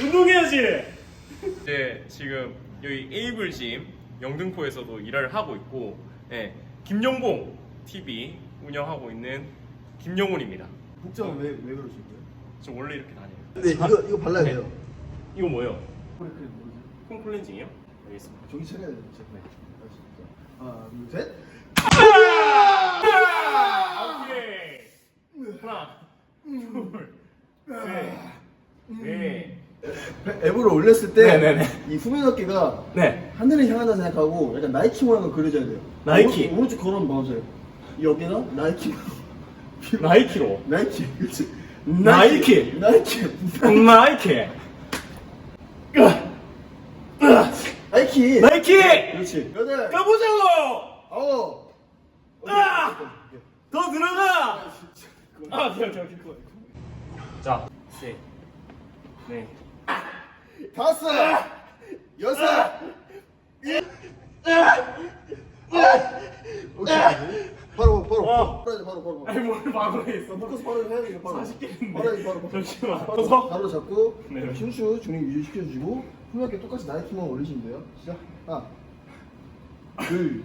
운동해야지. 네, 지금 여기 에이블짐 영등포에서도 일을 하고 있고, 네, 김영봉 TV 운영하고 있는 김영훈입니다. 복장은 왜, 왜 그러신 거예요? 저 원래 이렇게 다녀요. 네, 이거, 이거 발라야 네. 돼요. 이거 뭐예요? 그래, 그래, 뭐지? 콩 클렌징이요? 알겠습니다. 정신 차려야 돼요, 진짜. 네. 하나, 둘, 셋. 오케이. 하나, 둘, 셋, 넷. 앱을 올렸을 때, 네네네. 이 후면 어깨가 네. 하늘을 향한다 생각하고 약간 나이키 모양을 그려줘야 돼요. 나이키? 오른, 오른쪽 걸어면 맞아요. 이 어깨가 나이키. 나이키로. 나이키, 그렇지. 나이키. 나이키. 나이키. 나이키. 나이키. 그렇지. 여덟. 가보자고. 아홉. 아! 더 들어가. 아, 오케이, 오케이, 오케이. 자, 셋, 넷. 다섯. 여섯. 오케이. 바로, 바로, 와. 바로, 바로, 바로, 바로. 아니 뭘 바로 했어? 포커스 바로 해야 돼, 바로. 40개인데. 바로, 해야지, 바로, 바로. 잠시만. 바로? 바로 잡고 네. 춤추 중립 유지시켜주시고 후면께 똑같이 나이키만 올리시면 돼요. 시작. 하나, 둘.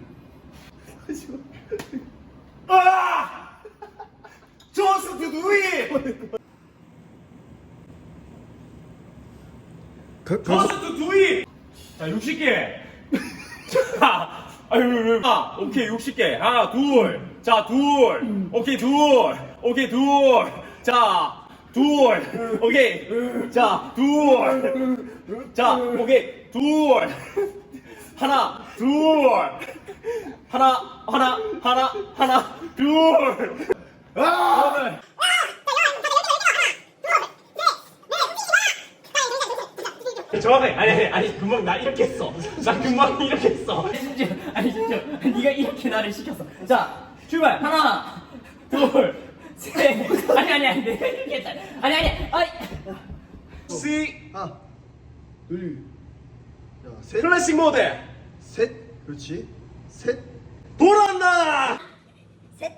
아! It. Just do it. 자, 60개. 자, 아유, 왜, 왜. 아, 오케이, 60개. 하나, 둘. 자, 둘. 오케이, 둘. 오케이, 둘. 자, 둘. 오케이. 자, 둘. 자, 오케이, 둘. 하나, 둘. 하나, 하나, 하나, 하나, 둘. 아! 정확해. 아니, 아니, 아니, 금방 나 이렇게 했어. 나 금방 이렇게 했어. 심지어 아니 심지어 네가 이렇게 나를 시켰어. 자 출발 하나 둘셋 아니 아니 아니 내가 이렇게 했다. 아니 아니 아니 C 하나, 둘. 자, 셋. 클래식 모드 셋. 그렇지. 셋. 돌아온다. 셋.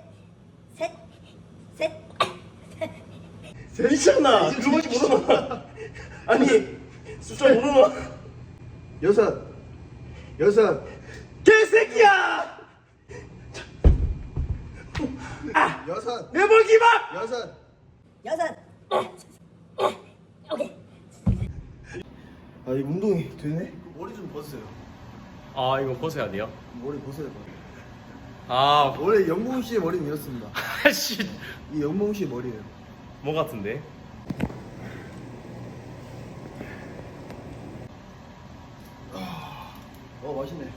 미쳤나? 그거밖에 모르나? 아니 숫자 모르나? 여섯. 여섯. 개새끼야! 여섯. 내볼 기박! 여섯. 여섯. 오케이. 아, 이 운동이 되네? 머리 좀 벗으세요. 아 이거 벗어야 돼요? 머리 벗어야 돼. 아 원래 영봉 씨의 머리는 이렇습니다. 아씨 이 영봉 씨의 머리예요. 뭐 같은데? 맛있네.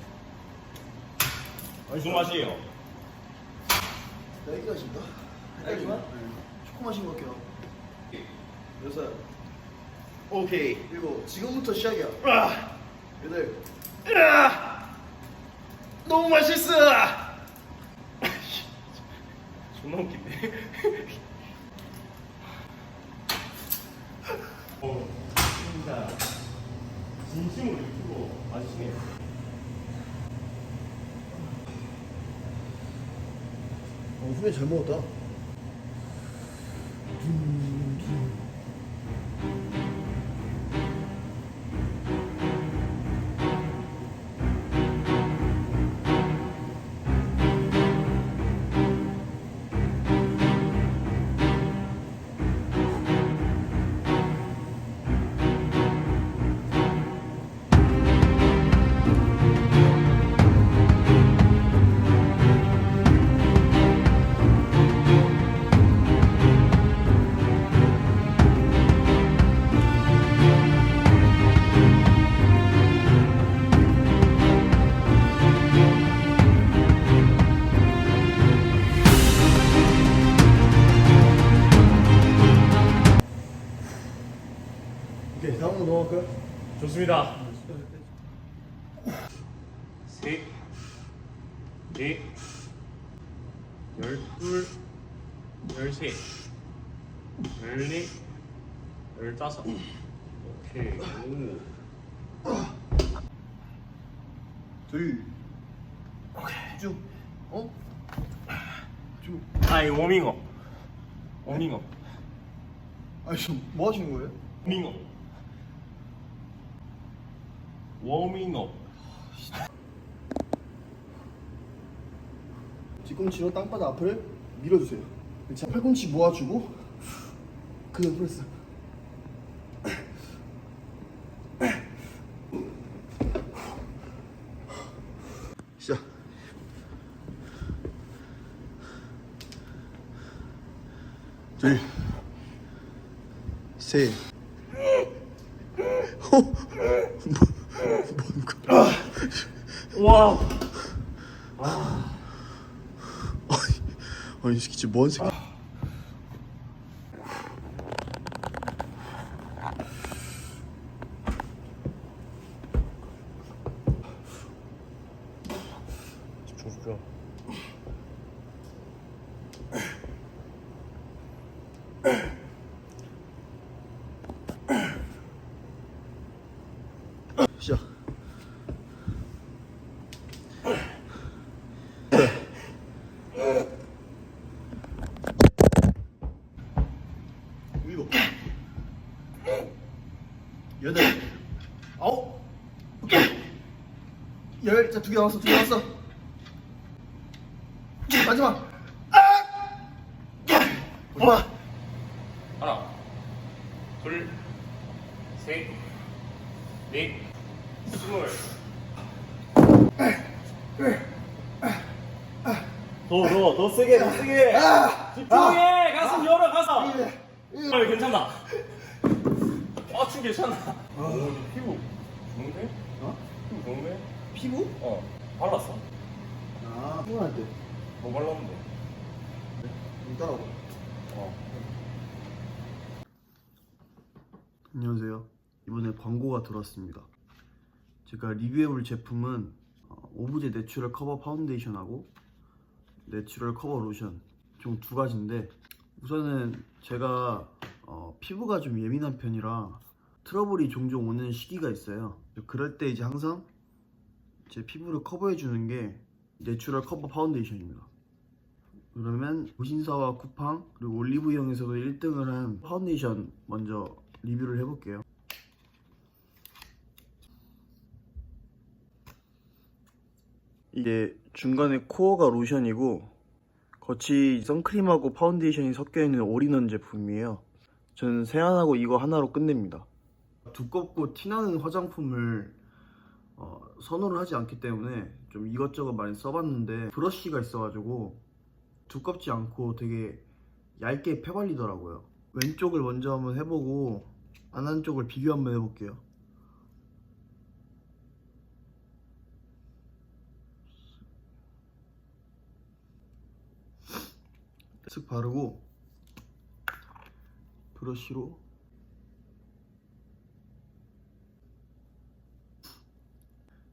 무슨 맛이에요? 맛인가? 딸기 맛? 초코 맛인 것 같아요. 여섯. 오케이 일곱. 지금부터 시작이야. 아, 여덟. 아, 너무 맛있어! 존나 웃긴데? 어, 진짜 진심으로 유튜버 맞으시네요. 어, 후배 잘 먹었다. 오 다음으로 넘어갈까요? 좋습니다. 셋, 넷, 열둘, 열셋, 열넷, 열다섯. 오케이. 오. 둘. 오케이. 쭉. 어? 쭉. 아, 이 워밍업. 워밍업. 아, 지금 뭐 하시는 거예요? 워밍업. 워밍업. 뒤꿈치로 땅바닥 앞을 밀어주세요. 자, 팔꿈치 모아주고 그 프레스. 둘, 셋. 호? 와. 아니 이 새끼 진짜 뭔 새끼 좋죠. 시작 일곱 여덟. 아홉. 열자 두 개 남았어. 두 개 남았어. 마지막. 아! 와 하나, 둘, 셋, 넷, 스물. 더, 더, 더 세게, 더 세게. 집중해. 가슴 열어 가서. 아, 괜찮다. 아, 춤 괜찮아. 오, 피부 좋은데? 어? 피부 좋은데? 피부? 어, 발랐어? 아 피곤할 때 뭐 발랐는데? 좀 따라와 어. 안녕하세요. 이번에 광고가 들어왔습니다. 제가 리뷰해볼 제품은 어, 오브제 내추럴 커버 파운데이션하고 내추럴 커버 로션 총 두 가지인데 우선은 제가 어, 피부가 좀 예민한 편이라 트러블이 종종 오는 시기가 있어요. 그럴 때 이제 항상 제 피부를 커버해 주는 게 내추럴 커버 파운데이션입니다. 그러면 무신사와 쿠팡 그리고 올리브영에서도 1등을 한 파운데이션 먼저 리뷰를 해볼게요. 이게 중간에 코어가 로션이고 겉이 선크림하고 파운데이션이 섞여 있는 올인원 제품이에요. 저는 세안하고 이거 하나로 끝냅니다. 두껍고 티나는 화장품을 어, 선호를 하지 않기 때문에 좀 이것저것 많이 써봤는데 브러쉬가 있어가지고 두껍지 않고 되게 얇게 펴발리더라고요. 왼쪽을 먼저 한번 해보고 안 한 쪽을 비교 한번 해볼게요. 쓱 바르고 브러쉬로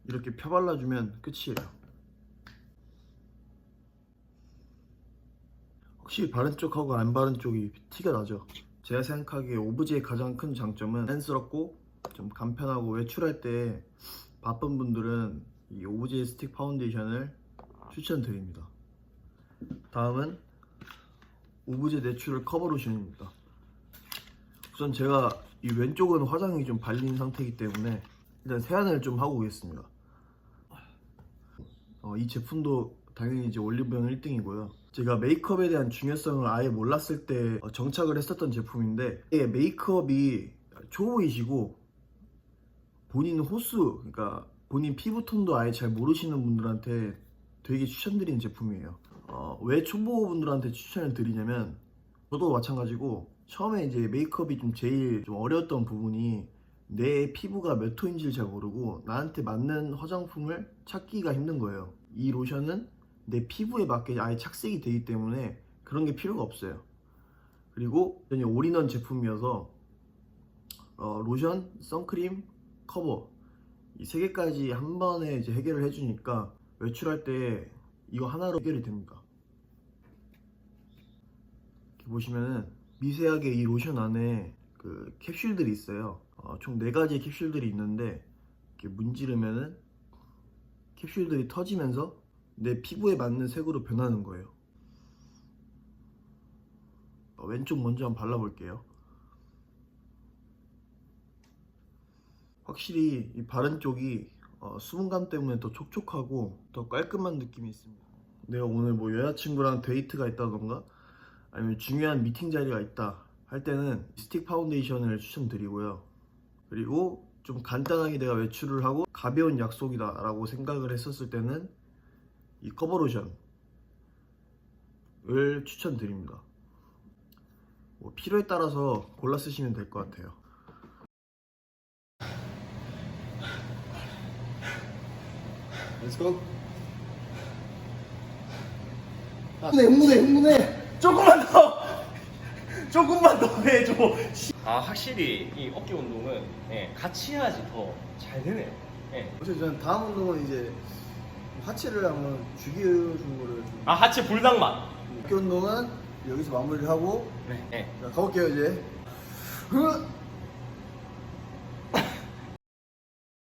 이렇게 펴발라주면 끝이에요. 확실히 바른 쪽하고 안 바른 쪽이 티가 나죠. 제가 생각하기에 오브제의 가장 큰 장점은 랜스럽고 좀 간편하고 외출할 때 바쁜 분들은 이 오브제 스틱 파운데이션을 추천드립니다. 다음은 오브제 내추럴 커버 로션입니다. 우선 제가 이 왼쪽은 화장이 좀 발린 상태이기 때문에 일단 세안을 좀 하고 오겠습니다. 어, 이 제품도 당연히 이제 올리브영 1등이고요. 제가 메이크업에 대한 중요성을 아예 몰랐을 때 어, 정착을 했었던 제품인데 이게 메이크업이 초보이시고 본인 호수, 그러니까 본인 피부톤도 아예 잘 모르시는 분들한테 되게 추천드리는 제품이에요. 어, 왜 초보분들한테 추천을 드리냐면 저도 마찬가지고 처음에 이제 메이크업이 좀 제일 좀 어려웠던 부분이 내 피부가 몇 톤인지를 잘 모르고 나한테 맞는 화장품을 찾기가 힘든 거예요. 이 로션은 내 피부에 맞게 아예 착색이 되기 때문에 그런 게 필요가 없어요. 그리고 전히 올인원 제품이어서 어, 로션, 선크림, 커버 이 세 개까지 한 번에 이제 해결을 해주니까 외출할 때 이거 하나로 해결이 됩니다. 이렇게 보시면은 미세하게 이 로션 안에 그 캡슐들이 있어요. 어, 총네 가지 캡슐들이 있는데 이렇게 문지르면은 캡슐들이 터지면서 내 피부에 맞는 색으로 변하는 거예요. 어, 왼쪽 먼저 한번 발라볼게요. 확실히 이 바른 쪽이 어, 수분감 때문에 더 촉촉하고 더 깔끔한 느낌이 있습니다. 내가 오늘 뭐 여자친구랑 데이트가 있다던가 아니면 중요한 미팅 자리가 있다 할 때는 스틱 파운데이션을 추천드리고요. 그리고 좀 간단하게 내가 외출을 하고 가벼운 약속이다 라고 생각을 했었을 때는 이 커버로션을 추천드립니다. 뭐 필요에 따라서 골라 쓰시면 될 것 같아요. Let's go. 흥분해, 흥분해, 흥분해. 조금만 더 조금만 더 해줘 아 확실히 이 어깨 운동은 예, 같이 해야지 더 잘 되네요 예. 어차피 저는 다음 운동은 이제 하체를 한번 죽여주는 거를 좀. 아 하체 불닭만 어깨 운동은 여기서 마무리를 하고 네. 예. 자, 가볼게요 이제. 흐!